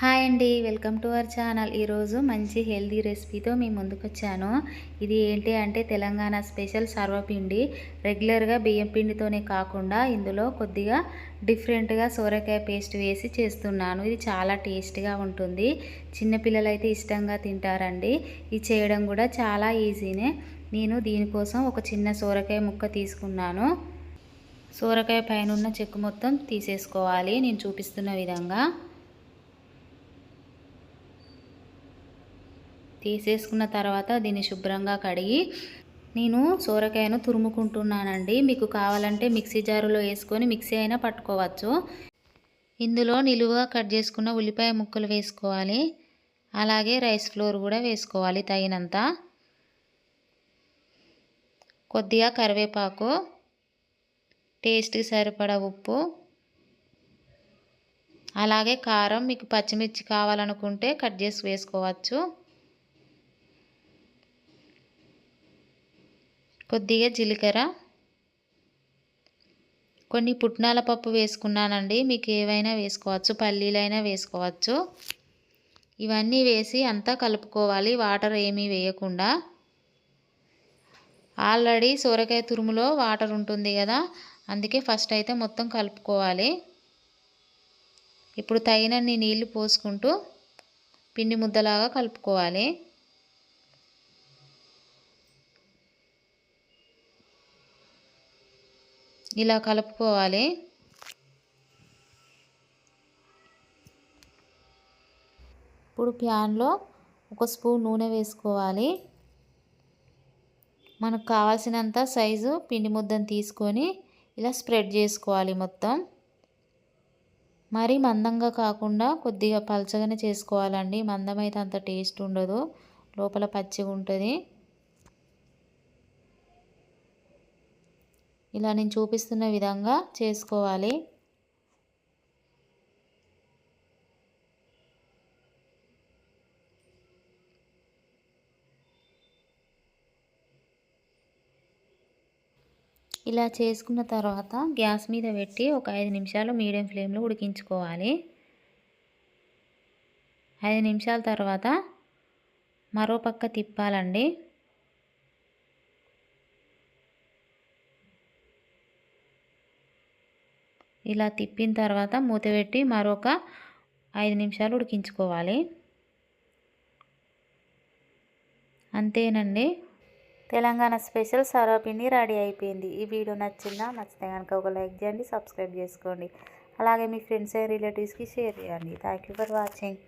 Hi అండి welcome to our channel. ఈరోజు మంచి హెల్దీ రెసిపీతో మీ ముందుకు వచ్చాను ఇది ఏంటి అంటే తెలంగాణ స్పెషల్ సర్వపిండి. రెగ్యులర్గా బియ్యం పిండితోనే కాకుండా ఇందులో కొద్దిగా డిఫరెంట్గా సోరకాయ పేస్ట్ వేసి చేస్తున్నాను. ఇది చాలా టేస్ట్గా ఉంటుంది. చిన్నపిల్లలు అయితే ఇష్టంగా తింటారండి. ఇది చేయడం కూడా చాలా ఈజీనే. నేను దీనికోసం ఒక చిన్న సోరకాయ ముక్క తీసుకున్నాను. సోరకాయ పైన ఉన్న చెక్కు మొత్తం తీసేసుకోవాలి. నేను చూపిస్తున్న విధంగా. తీసేసుకున్న తర్వాత దీన్ని శుభ్రంగా కడిగి నేను సోరకాయను తురుముకుంటున్నానండి. మీకు కావాలంటే మిక్సీ జారులో వేసుకొని మిక్సీ అయినా పట్టుకోవచ్చు. ఇందులో నిలువుగా కట్ చేసుకున్న ఉల్లిపాయ ముక్కలు వేసుకోవాలి. అలాగే రైస్ ఫ్లోర్ కూడా వేసుకోవాలి తగినంత. కొద్దిగా కరివేపాకు టేస్ట్కి సరిపడా ఉప్పు అలాగే కారం మీకు పచ్చిమిర్చి కావాలనుకుంటే కట్ చేసి వేసుకోవచ్చు. కొద్దిగా జీలకర్ర. కొన్ని పుట్నాల పప్పు వేసుకున్నానండి. మీకు ఏవైనా వేసుకోవచ్చు. పల్లీలైనా వేసుకోవచ్చు. ఇవన్నీ వేసి అంతా కలుపుకోవాలి. వాటర్ ఏమీ వేయకుండా. ఆల్రెడీ సోరకాయ తురుములో వాటర్ ఉంటుంది కదా. అందుకే ఫస్ట్ అయితే మొత్తం కలుపుకోవాలి. ఇప్పుడు తగినన్ని నీళ్ళు పోసుకుంటూ పిండి ముద్దలాగా కలుపుకోవాలి. ఇలా కలుపుకోవాలి. ఇప్పుడు ప్యాన్లో ఒక స్పూన్ నూనె వేసుకోవాలి. మనకు కావాల్సినంత సైజు పిండి ముద్దను తీసుకొని ఇలా స్ప్రెడ్ చేసుకోవాలి మొత్తం. మరీ మందంగా కాకుండా కొద్దిగా పలచగానే చేసుకోవాలండి. మందమైతే అంత టేస్ట్ ఉండదు. లోపల పచ్చిగా ఉంటుంది ఇలా నేను చూపిస్తున్న విధంగా చేసుకోవాలి. ఇలా చేసుకున్న తర్వాత గ్యాస్ మీద పెట్టి ఒక ఐదు నిమిషాలు మీడియం ఫ్లేమ్లో ఉడికించుకోవాలి. ఐదు నిమిషాల తర్వాత మరో పక్క తిప్పాలండి. ఇలా తిప్పిన తర్వాత మూత పెట్టి మరొక ఐదు నిమిషాలు ఉడికించుకోవాలి. అంతేనండి. తెలంగాణ స్పెషల్ సర్వపిండి రెడీ అయిపోయింది. ఈ వీడియో నచ్చిందా? నచ్చితే కనుక ఒక లైక్ చేయండి సబ్స్క్రైబ్ చేసుకోండి. అలాగే మీ ఫ్రెండ్స్ అండ్ రిలేటివ్స్కి షేర్ చేయండి. Thank you for watching.